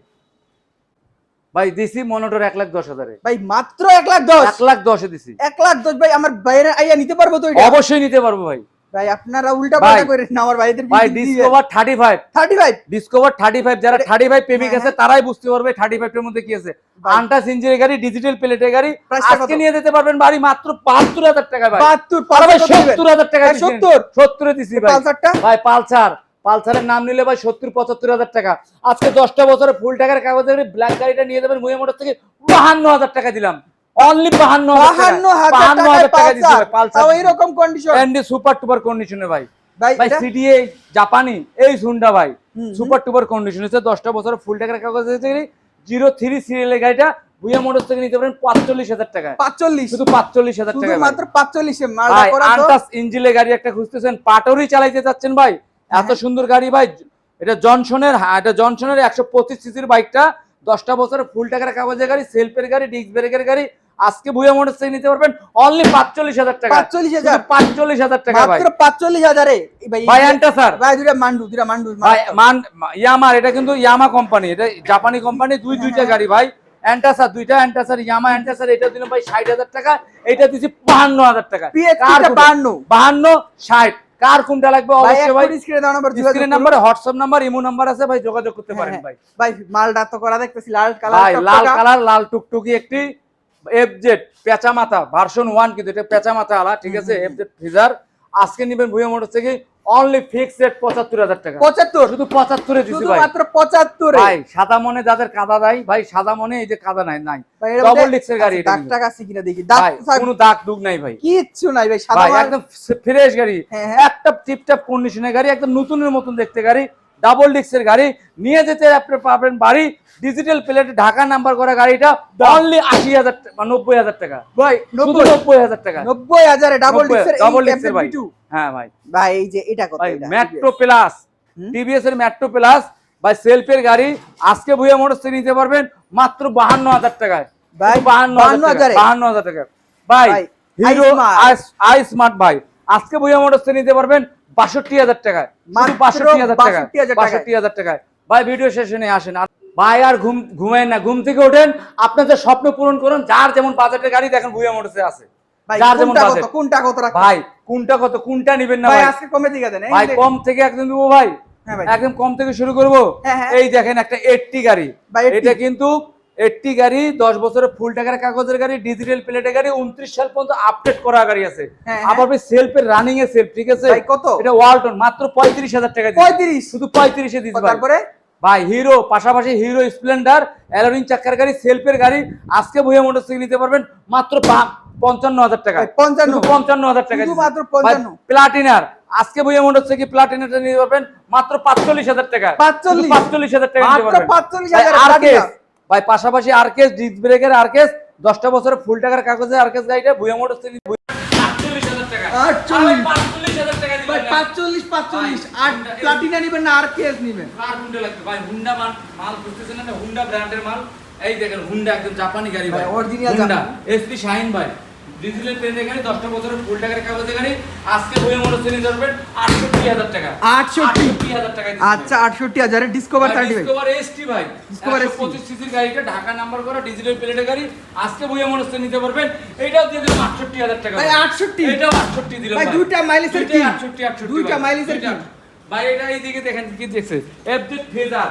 ভাই দিছি মনোটর এক লাখ দশ হাজারে। ভাই মাত্র এক লাখ দশ। এক লাখ দশে দিছি। এক লাখ দশ ভাই আমার বাইরে আইয়া নিতে পারব তো অবশ্যই নিতে পারব ভাই। ভাই আপনারা উল্টা। পাল্টা করে না আমার ভাইদের ভাই Discover thirty five thirty five Discover thirty five যারা এটা- থার্টি ফাইভ প্রেমিক হ্যাঁ, আছে তারাই বুঝতে পারবে থার্টি ফাইভ এর মধ্যে কি আছে। ভাই। আন্টাস ইঞ্জিনের গাড়ি ডিজিটাল প্লেটের গাড়ি আজকে নিয়ে যেতে পারবেন বাড়ি মাত্র বাহাত্তর হাজার টাকা ভাই। বাহাত্তর আরে ভাই পাঁচশো দিবেন। সত্তর হাজার টাকা ভাই, সত্তর? সত্তরে দিছি ভাই। পালসারটা? ভাই পালসার। পালসারের নাম নিলে ভাই সত্তর পঁচাত্তর হাজার টাকা। আজকে দশটা বছরে ফুল টাকার কাগজের ব্ল্যাক গাড়িটা নিয়ে যাবেন মুয়ে মোটর থেকে। বাহান্ন হাজার টাকা দিলাম। অনলি টাকা। দিছি পালসার তাও কন্ডিশন এন্ডি সুপার টুপার কন্ডিশনে ভাই। ভাই ভাই সিডিএ জাপানি এই ভাই। সুপার টুপার কন্ডিশন হচ্ছে দশটা বছর ফুল টাকার কাগজ হয়েছে সিরিয়ালের গাড়িটা বুয়া থেকে নিতে পারেন পাঁচচল্লিশ হাজার টাকা পাঁচচল্লিশ। শুধু পাঁচচল্লিশ হাজার টাকা মাত্র পাঁচচল্লিশে মালটা ভাই করা তো আন্টাস ইঞ্জিনের গাড়ি একটা খুঁজতেছেন পাটরি চালাইতে চাচ্ছেন ভাই। হ্যাঁ। এত সুন্দর গাড়ি ভাই এটা জনসনের হ্যাঁ, এটা জনসনের একশো পঁচিশ সিসির বাইকটা দশটা বছর ফুল টাকার কাগজের গাড়ি সেলফের গাড়ি ডিস্ক ব্রেকের গাড়ি। আজকে বুয়া মোটর থেকে নিতে পারবেন অনলি পাঁচচল্লিশ হাজার টাকা। পাঁচচল্লিশ হাজার। পাঁচচল্লিশ হাজার টাকা ভাই। মাত্র পাঁচচল্লিশ হাজারে। ভাই ভাই অ্যান্টাসার ভাই দুটা মান্ডু দুটা মান্ডু ভাই মান ইয়ামার এটা কিন্তু ইয়ামা কোম্পানি এটা জাপানি কোম্পানি দুই দুইটা গাড়ি ভাই। অ্যান্টাসার দুইটা অ্যান্টাসার ইয়ামা অ্যান্টাসার এটা দিলাম ভাই ষাট হাজার টাকা এটা দিছি বাহান্ন হাজার টাকা? 52 বাহান্ন। ষাট। কার কোনটা লাগবে? ভাই অবশ্যই ভাই স্ক্রিনে দাও number screen number WhatsApp number imo number আছে ভাই যোগাযোগ করতে হ্যাঁ, পারেন হ্যাঁ। ভাই। ভাই মালটা তো করা দেখতেছি লাল কালার লাল কালার লাল টুকটুকি একটি এফজেড পেঁচা মাথা ভার্সন ওয়ান কিন্তু এটা পেঁচা মাথা আলা ঠিক আছে? এফজেড ফিজার আজকে নিবেন ভুয়া মোটর থেকে অনলি ফিক্স রেট পঁচাত্তর হাজার টাকা। পঁচাত্তর? শুধু পঁচাত্তরে শুধু ভাই। মাত্র পঁচাত্তরে? ভাই সাদা মনে যাদের কাদা নাই ভাই সাদা মনে এই যে কাদা নাই নাই। disc এর গাড়ি আচ্ছা, দাগ। টাক আছে কিনা দেখি। দাগ কোনো দাগ দুগ নাই ভাই। কিচ্ছু নাই ভাই সাদা একদম ফ্রেশ গাড়ি। হ্যাঁ, হ্যাঁ। একটা টিপটাপ কন্ডিশনের গাড়ি একদম নতুনের মতন দেখতে গাড়ি। ডাবল ডিস্কের গাড়ি। নিয়ে যেতে আপনি পাবেন বাড়ি। ডিজিটাল প্লেটে ঢাকা নাম্বার করা গাড়িটা অনলি আশি হাজার নব্বই হাজার টাকা। ভাই নব্বই। হাজার টাকা। নব্বই হাজারে ডাবল ডাবল ডিস্কের ভাই। হ্যাঁ ভাই। ভাই এই যে এটা কত মেট্রো প্লাস টিভিএস এর মেট্রো প্লাস ভাই সেলফের গাড়ি। আজকে ভুয়া মোটরস থেকে নিতে পারবেন মাত্র বাহান্ন হাজার টাকায়। ভাই, বাহান্ন হাজার বাহান্ন হাজার? টাকা ভাই হিরো। আই স্মার্ট ভাই। আজকে ভুয়া মোটরস থেকে নিতে পারবেন বাষট্টি হাজার টাকায়। বাষট্টি হাজার টাকা বাষট্টি হাজার টাকায়। ভাই ভিডিও সেশনে আসেন। ভাই আর ঘুম না। ঘুম থেকে ওঠেন আপনাদের স্বপ্ন পূরণ করুন যার যেমন বাজেটের গাড়ি দেখেন ভুয়া মোটরসে আছে। ভাই যার যেমন কত বাজেট কোনটা কত ভাই কোনটা কত কোনটা নিবেন না ভাই আজকে কমে দিকে দেন ভাই কম থেকে একদম দেবো ভাই। হ্যাঁ ভাই। একদম কম থেকে শুরু করব। হ্যাঁ, হ্যাঁ। এই দেখেন একটা এইটটি গাড়ি। এটা কিন্তু এইটটি গাড়ি দশ বছরের ফুল টাকার কাগজের গাড়ি ডিজিটাল প্লেটের গাড়ি উনত্রিশ সাল পর্যন্ত আপডেট করা গাড়ি আছে। হ্যাঁ, আবার সেলফের রানিং এর সেলফ ঠিক আছে? কত? এটা ওয়ালটন মাত্র পঁয়ত্রিশ হাজার টাকা পঁয়ত্রিশ? শুধু পঁয়ত্রিশে দিচ্ছি তারপরে? ভাই হিরো পাশাপাশি হিরো স্প্লেন্ডার অ্যালোরিং চাক্কার গাড়ি সেলফের গাড়ি আজকে ভুয়া মোটর থেকে নিতে পারবেন মাত্র পঞ্চান্ন হাজার টাকা। পঞ্চান্ন। পঞ্চান্ন হাজার টাকা শুধুমাত্র পঞ্চান্ন। প্লাটিনার আজকে ভুইয়া মোটর থেকে প্লাটিনাটা নিতে পারবেন মাত্র পাঁচচল্লিশ হাজার টাকা। 45? পাঁচচল্লিশ হাজার টাকা নিতে মাত্র পারবেন। 45 হাজারে ভাই, পাশাপাশি আরকেস ডিস্ক ব্রেকের আরকেস দশটা বছরের ফুল টাকার কাগজে আরকেস গাড়িটা ভুয়া মোটর থেকে আটচল্লিশ হাজার টাকা। পাঁচচল্লিশ হাজার টাকা দিবেন পাঁচচল্লিশ। পাঁচচল্লিশ আর প্লাটিনা নিবেন না আর কেস নিবেন কার হুন্ডা ভাই হুন্ডা মাল মাল বুঝতেছেন না হুন্ডা ব্র্যান্ডের মাল। এই দেখেন হুন্ডা একদম জাপানি গাড়ি ভাই। অরিজিনাল জাপানি। এসপি শাহিন ভাই। ডিজিটাল ট্রেনের গাড়ি দশটা বছরের ফুল টাকার কাগজের গাড়ি আজকে বইয়ে মোটর শ্রেণি ধরবেন আটষট্টি হাজার টাকা। 68 হাজার টাকা আচ্ছা আটষট্টি হাজারে ডিসকভার থার্টি ডিসকভার এসটি ভাই। ডিসকভার ST পঁচিশ সিসির গাড়িটা ঢাকা নাম্বার করা ডিজিটাল প্লেটের গাড়ি। আজকে বইয়ে মোটর শ্রেণি নিতে পারবেন। এটাও দিয়ে দিলাম আটষট্টি হাজার টাকা। ভাই, 68? এটাও আটষট্টি দিলাম ভাই, দুইটা মাইলেজের কি? 68, 68 দুইটা মাইলেজের কি? ভাই এটা এইদিকে দেখেন কি দেখছে। এফজেড ফেজার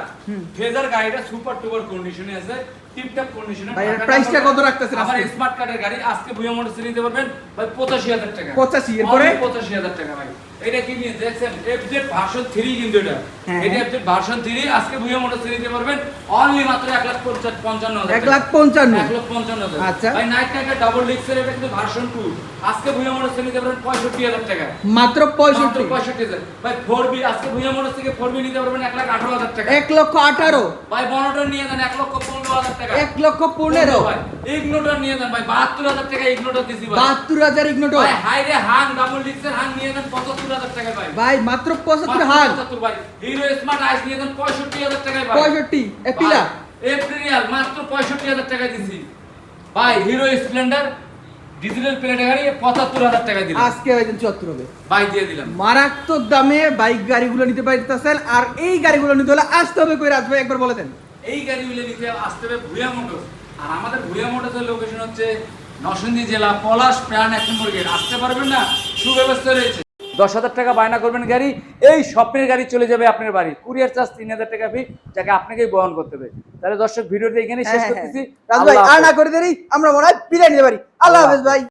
ফেজার গাড়িটা সুপার টুপার কন্ডিশনে আছে। টিপটপ কন্ডিশনে ভাই, এর price কত রাখতেছেন আজকে? স্মার্ট কার্ডের গাড়ি আজকে ভুয়া মোটর নিতে পারবেন ভাই 85000 টাকা 85 এরপরে? পঁচাশি হাজার টাকা ভাই এটা কি নিয়ে দেখছেন? এফজেড ভার্সন 3 কিন্তু এটা। হ্যাঁ, এটা। এফজেড ভার্সন 3 আজকে ভুয়া মোটর শ্রেণি নিতে পারবেন। অনলি মাত্র 1 লাখ 55 হাজার এক লাখ পঞ্চান্ন। এক লক্ষ পঞ্চান্ন হাজার। আচ্ছা। ভাই নাইট নাইটের ডাবল ডিস্কের এটা কিন্তু ভার্সন টু আজকে ভুয়া মোটর শ্রেণি নিতে পারবেন পঁয়ষট্টি হাজার টাকা। মাত্র পঁয়ষট্টি। পঁয়ষট্টি হাজার। ভাই ফোর বি আজকে ভুয়া মোটর থেকে ফোর বি নিতে পারবেন এক লাখ আঠারো হাজার টাকা। এক লক্ষ আঠারো। ভাই বনটন নিয়ে যান এক লক্ষ পনেরো হাজার টাকা। এক লক্ষ পনেরো। ভাই ইগনোটর নিয়ে যান ভাই বাহাত্তর হাজার টাকা ইগনোটর দিছি ভাই। বাহাত্তর হাজার ইগনোটো ভাই হাইরে হাং ডাবল ডিস্কের হাং নিয়ে যান পঁচাত্তর হাজার টাকা ভাই। মাত্র পঁচাত্তর মাত্র হাল 75 ভাই। হিরো স্মার্ট আইস নিয়ে পঁয়ষট্টি হাজার টাকায় পঁয়ষট্টি এপিলা এপ্রিল মাত্র পঁয়ষট্টি হাজার টাকা দিছি। ভাই হিরো স্প্লেন্ডার ডিজিটাল প্লেট গাড়ি পঁচাত্তর হাজার টাকা দিলাম। আজকে ভাই চুয়াত্তর হবে। ভাই দিয়ে দিলাম। মারাত্মক দামে বাইক গাড়িগুলো নিতে পারতেছেন আর এই গাড়িগুলো নিতে হলে আসতে হবে কই একবার বলে দেন। এই গাড়িগুলো নিতে আসতে হবে ভুয়া মোটর আর আমাদের ভুয়া মোটরসের লোকেশন হচ্ছে নরসিংদী জেলা পলাশ প্রাণ এক নম্বর গেট আসতে পারবেন না? সুব্যবস্থা রয়েছে। দশ হাজার টাকা বায়না করবেন গাড়ি এই স্বপ্নের গাড়ি চলে যাবে আপনার বাড়ি। কুরিয়ার চার্জ তিন হাজার টাকা ফি যাকে আপনাকেই বহন করতে হবে। তাহলে দর্শক ভিডিওটা এখানে শেষ হ্যাঁ, হ্যাঁ, করতেছি। আর না করে দেরি আমরা মনে হয় বিদায় নিতে পারি। আল্লাহ হাফেজ। ভাই।